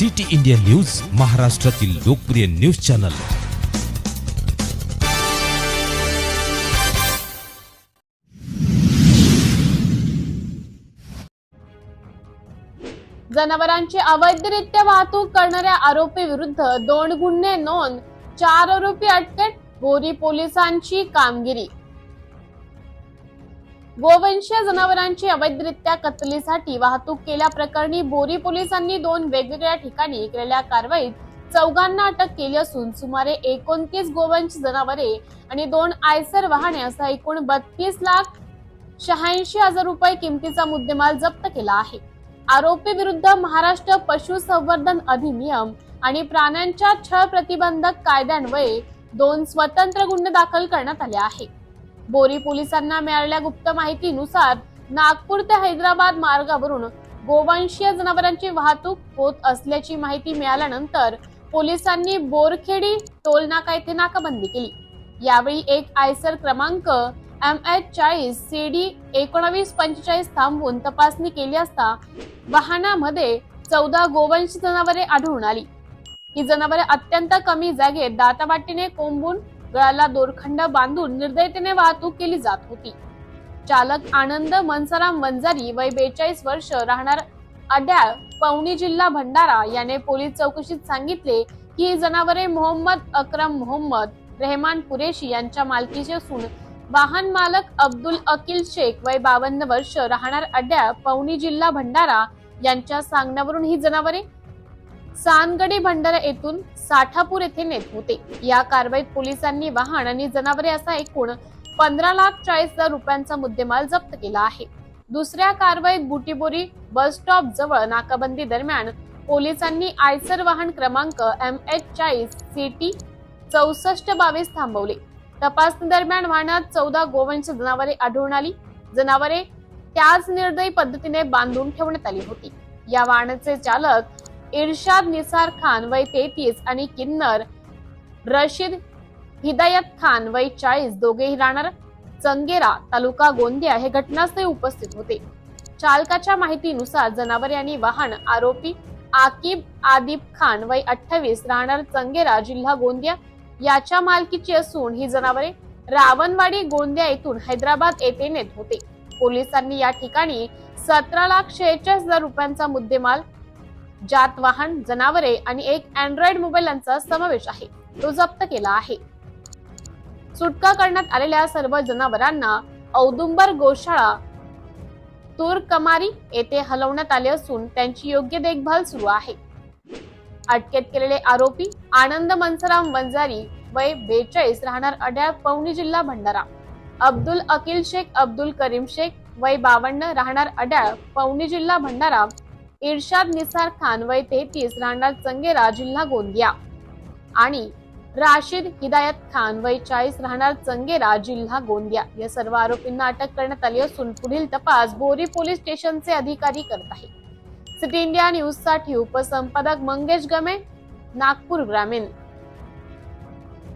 City India news महाराष्ट्रातील लोकप्रिय news channel. जनावरांची अवैधरित्या वाहतूक करणाऱ्या आरोपी विरुद्ध दोन गुन्हे नोंद चार आरोपी अटकेत बोरी पोलिसांची कामगिरी. गोवंशीय जनावरांची अवैधरित्या कत्तलीसाठी वाहतूक केल्याप्रकरणी बोरी पोलिसांनी दोन वेगवेगळ्या ठिकाणी केलेल्या कारवाईत चौघांना अटक केली असून सुमारे एकोणतीस गोवंश जनावरे आणि दोन आयसर वाहने असा एकूण बत्तीस लाख शहाऐंशी हजार रुपये किमतीचा मुद्देमाल जप्त केला आहे. आरोपी विरुद्ध महाराष्ट्र पशुसंवर्धन अधिनियम आणि प्राण्यांच्या छळ प्रतिबंधक कायद्यान्वये दोन स्वतंत्र गुन्हे दाखल करण्यात आले आहेत. बोरी पोलिसांना मिळालेल्या गुप्त माहितीनुसार नागपूर ते हैदराबाद मार्गावरून गोवंशीय जनावरांची वाहतूक होत असल्याची माहिती मिळाल्यानंतर पोलिसांनी बोरखेडी टोलनाका येथे नाकाबंदी केली. यावेळी एक आयसर क्रमांक एम एच चाळीस सी डी एकोणावीस पंचेचाळीस थांबवून तपासणी केली असता वाहनामध्ये चौदा गोवंश जनावरे आढळून आली. ही जनावरे अत्यंत कमी जागेत दाताबाटीने कोंबून गळाला दोरखंड बांधून निर्दयतेने वाहतूक केली जात होती. चालक आनंद मनसाराम वंजारी वय बेचाळीस वर्ष राहणार अड्याळ पवनी जिल्हा भंडारा याने पोलीस चौकशीत सांगितले की ही जनावरे मोहम्मद अक्रम मोहम्मद रेहमान कुरेशी यांच्या मालकीची असून वाहन मालक अब्दुल अकिल शेख वय बावन्न वर्ष राहणार अड्याळ पवनी जिल्हा भंडारा यांच्या सांगण्यावरून ही जनावरे सानगडी भंडारा येथून साठापूर येथे नेत होते. या कारवाईत पोलिसांनी वाहन आणि जनावरे असा एकूण पंधरा लाख चाळीस हजार रुपयांचा मुद्देमाल जप्त केला आहे. दुसऱ्या कारवाईत बुटीबोरी बस स्टॉप जवळ नाकाबंदी दरम्यान पोलिसांनी आयसर वाहन क्रमांक एम एच चाळीस सी टी चौसष्ट बावीस थांबवले. तपासणी दरम्यान वाहनात चौदा गोवंश जनावरे आढळून आली. जनावरे त्याच निर्दयी पद्धतीने बांधून ठेवण्यात आली होती. या वाहनाचे चालक इर्शाद निसार खान वय तेहतीस आणि किन्नर रशीद हिदायत खान वय चाळीस. दोघेही राहणार चंगेरा तालुका गोंदिया. हे घटनास्थळी उपस्थित होते. चालकाच्या माहितीनुसार जनावरे आणि वाहन आरोपी आकिब आदिब खान वय अठ्ठावीस राहणार चंगेरा जिल्हा गोंदिया याच्या मालकीची असून ही जनावरे रावणवाडी गोंदिया येथून हैदराबाद येथे नेत होते. पोलिसांनी या ठिकाणी सतरा लाख शेहेचाळीस हजार रुपयांचा मुद्देमाल जात वाहन जनावरे आणि एक अँड्रॉइड मोबाईल यांचा समावेश आहे. तो जप्त केला आहे. सुटका करण्यात आलेल्या सर्व जनावरांना औदुंबर गोशाळा तुरकमारी येथे हलवण्यात आले असून त्यांची योग्य देखभाल सुरू आहे. अटकेत केलेले आरोपी आनंद मनसराम वंजारी वय बेचाळीस राहणार अड्याळ पवनी जिल्हा भंडारा. अब्दुल अकिल शेख अब्दुल करीम शेख वय बावन्न राहणार अड्याळ पवनी जिल्हा भंडारा इर्शाद निसार खान वय तेहतीस राहणार चंगेरा जिल्हा गोंदिया. आणि राशीद हिदायत खान वय चाळीस राहणार चंगेरा जिल्हा गोंदिया. या सर्व आरोपींना अटक करण्यात आली असून पुढील तपास बोरी पोलीस स्टेशनचे अधिकारी करत आहेत सिटी इंडिया न्यूजसाठी उपसंपादक मंगेश गमे नागपूर ग्रामीण.